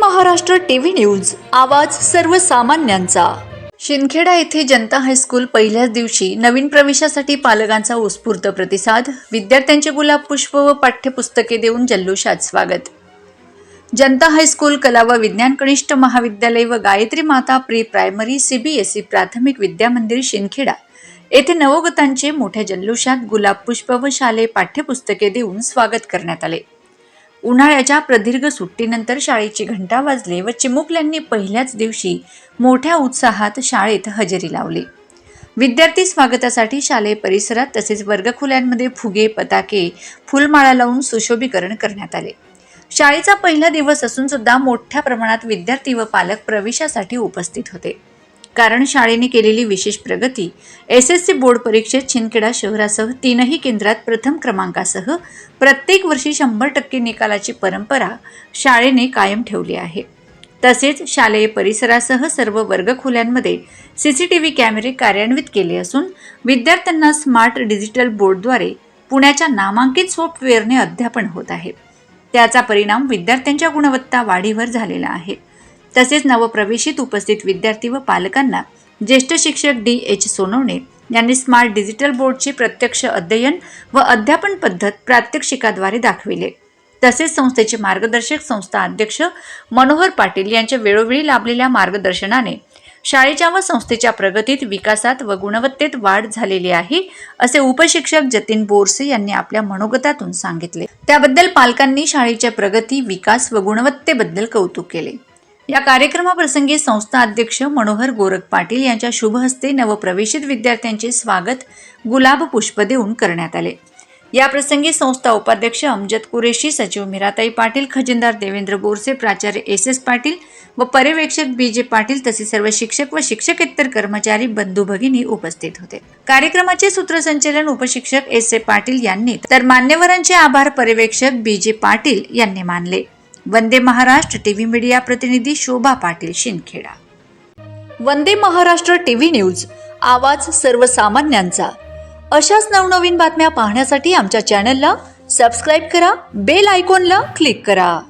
Maharashtra TV news आवाज सर्वसामान्यांचा. शिंदखेडा येथे जनता हायस्कूल पहिल्याच दिवशी नवीन प्रवेशासाठी पालकांचा उत्स्फूर्त प्रतिसाद विद्यार्थ्यांचे गुलाब पुष्प व पाठ्यपुस्तके देऊन जल्लोषात स्वागत. जनता हायस्कूल कला व विज्ञान कनिष्ठ महाविद्यालय व गायत्री माता प्री प्रायमरी सीबीएसई प्राथमिक विद्यामंदिर शिंदखेडा येथे नवोगतांचे मोठ्या जल्लोषात गुलाब पुष्प व शालेय पाठ्यपुस्तके देऊन स्वागत करण्यात आले. उन्हाळ्याच्या प्रदीर्घ सुट्टीनंतर शाळेची घंटा वाजले व चिमुकल्यांनी पहिल्याच दिवशी मोठ्या उत्साहात शाळेत हजेरी लावली. विद्यार्थी स्वागतासाठी शालेय परिसरात तसेच वर्गखोल्यांमध्ये फुगे पताके फुलमाळा लावून सुशोभीकरण करण्यात आले. शाळेचा पहिला दिवस असून सुद्धा मोठ्या प्रमाणात विद्यार्थी व पालक प्रवेशासाठी उपस्थित होते. कारण शाळेने केलेली विशेष प्रगती एस एस सी बोर्ड परीक्षेत छिंदखेडा शहरासह तीनही केंद्रात प्रथम क्रमांकासह प्रत्येक वर्षी शंभर टक्के निकालाची परंपरा शाळेने कायम ठेवली आहे. तसेच शालेय परिसरासह सर्व वर्गखोल्यांमध्ये सी सी टी व्ही कॅमेरे कार्यान्वित केले असून विद्यार्थ्यांना स्मार्ट डिजिटल बोर्डद्वारे पुण्याच्या नामांकित सॉफ्टवेअरने अध्यापन होत आहे. त्याचा परिणाम विद्यार्थ्यांच्या गुणवत्ता वाढीवर झालेला आहे. तसेच नवप्रवेशित उपस्थित विद्यार्थी व पालकांना ज्येष्ठ शिक्षक डी एच सोनवणे यांनी स्मार्ट डिजिटल बोर्डचे प्रत्यक्ष अध्ययन व अध्यापन पद्धत प्रात्यक्षिकाद्वारे दाखविले. तसेच संस्थेचे मार्गदर्शक संस्था अध्यक्ष मनोहर पाटील यांच्या वेळोवेळी लाभलेल्या मार्गदर्शनाने शाळेच्या व संस्थेच्या प्रगतीत विकासात व गुणवत्तेत वाढ झालेली आहे असे उपशिक्षक जतीन बोरसे यांनी आपल्या मनोगतातून सांगितले. त्याबद्दल पालकांनी शाळेच्या प्रगती विकास व गुणवत्तेबद्दल कौतुक केले. या कार्यक्रमाप्रसंगी संस्था अध्यक्ष मनोहर गोरख पाटील यांच्या शुभ हस्ते नवप्रवेशित विद्यार्थ्यांचे स्वागत गुलाब पुष्प देऊन करण्यात आले. या प्रसंगी संस्था उपाध्यक्ष अमजद कुरेशी सचिव मिराताई पाटील खजिनदार देवेंद्र बोरसे प्राचार्य एस एस पाटील व पर्यवेक्षक बी जे पाटील तसेच सर्व शिक्षक व शिक्षकेतर कर्मचारी बंधू भगिनी उपस्थित होते. कार्यक्रमाचे सूत्रसंचालन उपशिक्षक एस ए पाटील यांनी तर मान्यवरांचे आभार पर्यवेक्षक बी जे पाटील यांनी मानले. वंदे महाराष्ट्र टीव्ही मीडिया प्रतिनिधी शोभा पाटील शिंदखेडा. वंदे महाराष्ट्र टीव्ही न्यूज आवाज सर्वसामान्यांचा. अशाच नवनवीन बातम्या पाहण्यासाठी आमच्या चॅनलला सबस्क्राईब करा बेल आयकॉनला क्लिक करा.